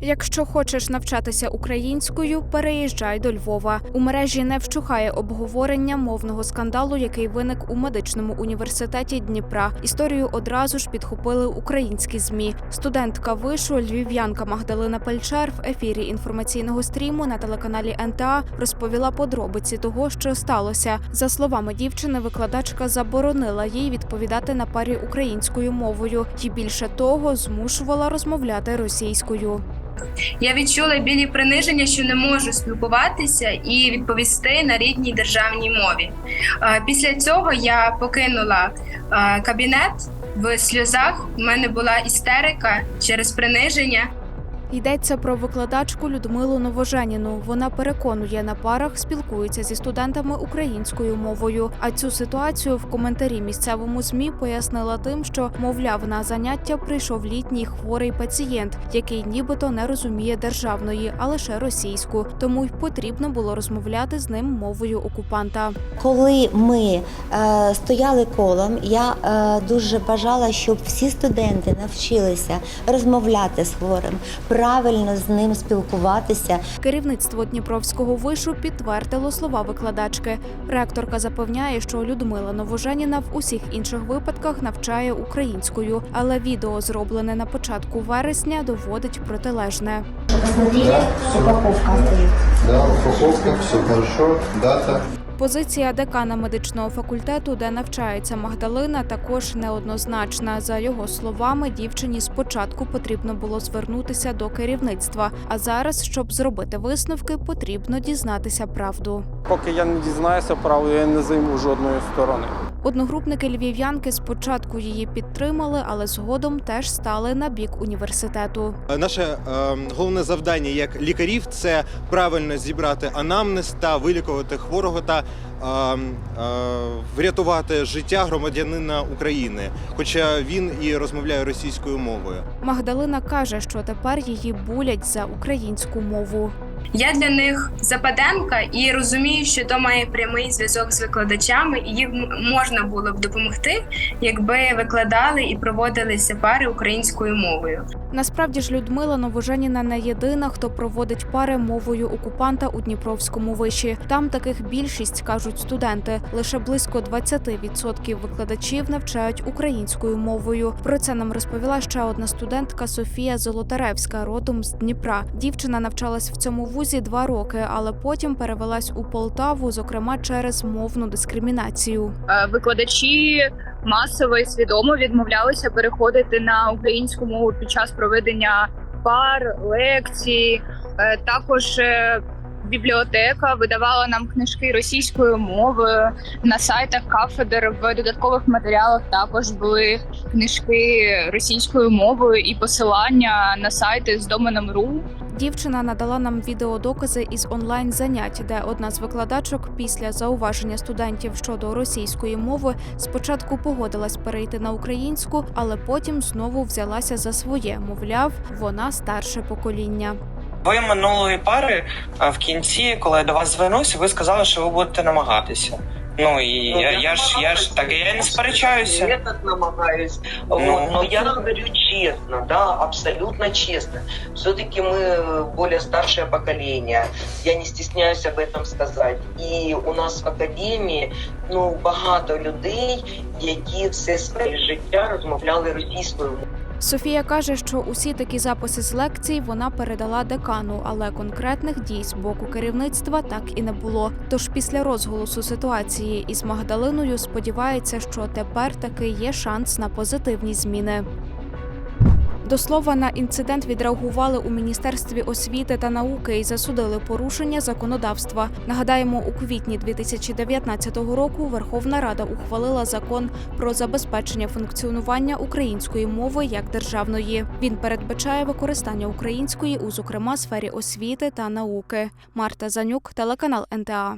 Якщо хочеш навчатися українською, переїжджай до Львова. У мережі не вщухає обговорення мовного скандалу, який виник у медичному університеті Дніпра. Історію одразу ж підхопили українські змі. Студентка вишу львів'янка Магдалина Пельчар в ефірі інформаційного стріму на телеканалі НТА розповіла подробиці того, що сталося. За словами дівчини, викладачка заборонила їй відповідати на парі українською мовою і більше того змушувала розмовляти російською. Я відчула білі приниження, що не можу спілкуватися і відповісти на рідній державній мові. Е, Після цього я покинула е, кабінет в сльозах. У мене була істерика через приниження. Йдеться про викладачку Людмилу Новоженіну. Вона переконує на парах, спілкується зі студентами українською мовою. А цю ситуацію в коментарі місцевому змі пояснила тим, що мовляв на заняття прийшов літній хворий пацієнт, який нібито не розуміє державної, а лише російську. Тому й потрібно було розмовляти з ним мовою окупанта. Коли ми е, стояли колом, я е, дуже бажала, щоб всі студенти навчилися розмовляти з хворим, правильно з ним спілкуватися. Керівництво Дніпровського вишу підтвердило слова викладачки. Ректорка запевняє, що Людмила Новоженіна в усіх інших випадках навчає українською, але відео, зроблене на початку вересня, доводить протилежне. Да, упаковка, все хорошо, дата. Позиція декана медичного факультету, де навчається Магдалина, також неоднозначна. За його словами, дівчині спочатку потрібно було звернутися до керівництва. А зараз, щоб зробити висновки, потрібно дізнатися правду. Поки я не дізнаюся правду, я не займу жодної сторони. Одногрупники львів'янки спочатку її підтримали, але згодом теж стали на бік університету. Наше е, головне завдання як лікарів це правильно зібрати анамнез та вилікувати хворого та е, е, врятувати життя громадянина України, хоча він і розмовляє російською мовою. Магдалина каже, що тепер її булять за українську мову. Я для них западенка і розумію, що то має прямий зв'язок з викладачами, і їм можна було б допомогти, якби викладали і проводилися пари українською мовою. Насправді ж Людмила Новоженіна не єдина, хто проводить пари мовою окупанта у Дніпровському виші. Там таких більшість кажуть студенти. Лише близько 20% викладачів навчають українською мовою. Про це нам розповіла ще одна студентка Софія Золотаревська, родом з Дніпра. Дівчина навчалась в цьому вузі два роки, але потім перевелась у Полтаву, зокрема через мовну дискримінацію. Е, викладачі масово і свідомо відмовлялися переходити на українську мову під час проведення пар, лекцій. Е, Також е, бібліотека видавала нам книжки російською мовою на сайтах кафедр в додаткових матеріалах. Також були книжки російською мовою і посилання на сайти з доменом .ru. Дівчина надала нам відеодокази із онлайн занять, де одна з викладачок після зауваження студентів щодо російської мови спочатку погодилась перейти на українську, але потім знову взялася за своє. Мовляв, вона старше покоління. Ви минулої пари а, в кінці, коли я до вас звернувся, ви сказали, що ви будете намагатися. Ну і Ну, я, я я ж я ж так я не сперечаюся. Я так намагаюсь. Ну. Вот. Но я говорю честно, да, абсолютно честно. Все-таки мы более старшее поколение. Я не стесняюсь об этом сказать. І у нас в академії ну багато людей, які все своє життя розмовляли російською. Софія каже, що усі такі записи з лекцій вона передала декану, але конкретних дій з боку керівництва так і не було. Тож після розголосу ситуації із Магдалиною сподівається, що тепер таки є шанс на позитивні зміни. До слова, на інцидент відреагували у міністерстві освіти та науки і засудили порушення законодавства. Нагадаємо, у квітні 2019 року Верховна Рада ухвалила закон про забезпечення функціонування української мови як державної. Він передбачає використання української у зокрема сфері освіти та науки. Марта Занюк, телеканал НТА.